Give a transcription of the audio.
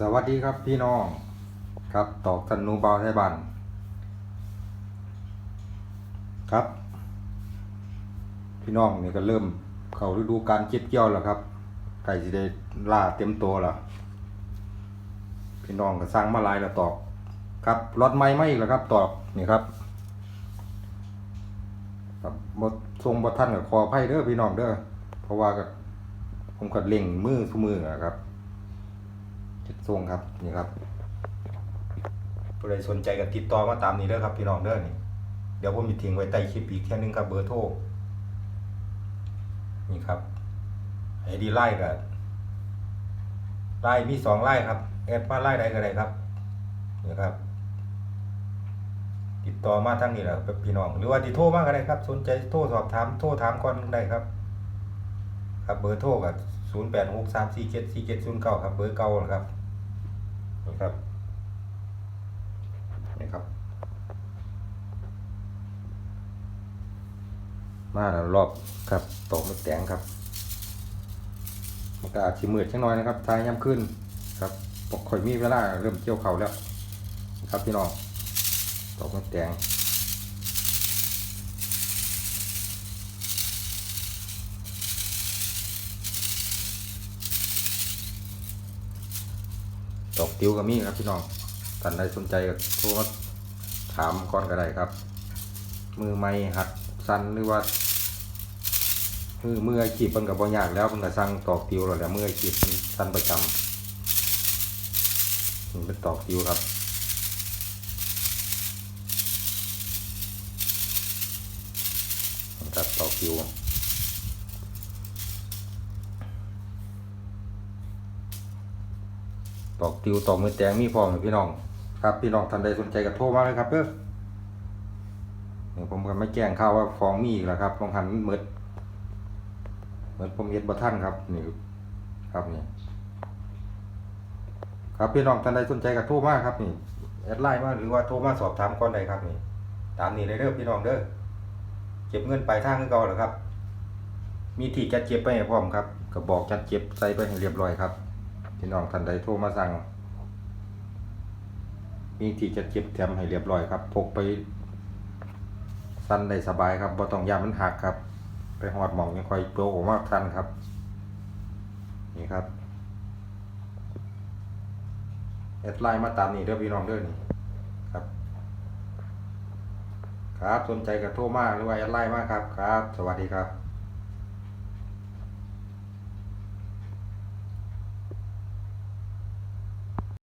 สวัสดีครับพี่น้องครับตอกธนูเบาไทยบันครับ พี่น้องนี่ก็เริ่มเขาฤดูการเก็บเกี่ยวแล้วครับ ไก่สิได้ล่าเต็มตัวแล้วพี่น้องก็สร้างมาลายแล้วตอก ครับรถไม้ไม่อีกแล้วครับ ตอกนี่ครับครับบททรงบทท่านกับคอไพ่เด้อพี่น้องเด้อเพราะว่าก็ผมก็เล็งมือทุกมืออะครับ ทรงครับนี่ครับผู้ใดสนใจก็ติดต่อมาตามนี้เด้อครับพี่น้องเด้อนี่เดี๋ยวผมมีทิ้งไว้ใต้คลิปอีกแค่นึงครับเบอร์โทรนี่ครับไอดีไล่กับไล่มีสองไล่ครับแอดมาไล่ใดก็ได้ครับนี่ครับ ติดต่อมาทั้งนี้แหละครับพี่น้อง หรือว่าติโทรมาก็ได้ครับ สนใจโทรสอบถามโทรถามก่อนได้ครับ ครับเบอร์โทรกับศูนย์แปดหกสามสี่เจ็ดสี่เจ็ดศูนย์เก้าครับเบอร์เก่านะครับนี่ครับนี่ครับ มาแล้วรอบครับตกไม่แตงครับมันก็อาจจะมืดช่น้อยนะครับทายย่ำขึ้นครับปกค่อยมีเวลาเริ่มเกี่ยวเข่าแล้ว ครับพี่น้องตกไม่แตง ตอกติวก็มีครับพี่น้องท่านใดสนใจก็โทรมาถามก่อนก็ได้ครับ มือไม่หัดสั้นหรือว่ามือมืออาชีพมันกับ่ยากแล้วมันก็สั่งตอกติวแล้วแหละมืออาชีพสั้นประจำมันเป็นตอกติวครับมันกับตอกติว ตอกติวตอกมือแตงมีพร้อมพี่น้อง ครับพี่น้องท่านใดสนใจก็โทรมาเลยครับเด้อเดี๋ยผมก็ไม่แจ้งข่าวว่าฟองมีอีกแล้วครับลองหันมืดเหมือนผมเฮ็ดบ่ทันครับนี่ครับนี่ครับพี่น้องท่านใดสนใจก็โทรมาครับนี่แอดไลน์มาหรือว่าโทรมาสอบถามก่อนได้ครับนี่ตามนี้เลยเด้อพี่น้องเด้อเก็บเงินปลายทางคือเก่าแล้วครับ มีที่จัดเก็บไปให้พร้อมครับก็บอกจัดเก็บใส่ไปให้เรียบร้อยครับ พี่น้องท่านใดโทรมาสั่ง มีที่จะเก็บแถมให้เรียบร้อยครับ พกไป สั้นได้สบายครับบ่ต้องยามันหักครับ ไปหอดหมองยังค่อยโปรออกมาทันครับ นี่ครับแอดไลน์มาตามนี้เด้อพี่น้องเด้อนี่ครับ ครับสนใจกับโทรมาหรือว่าแอดไลน์มาครับครับ สวัสดีครับ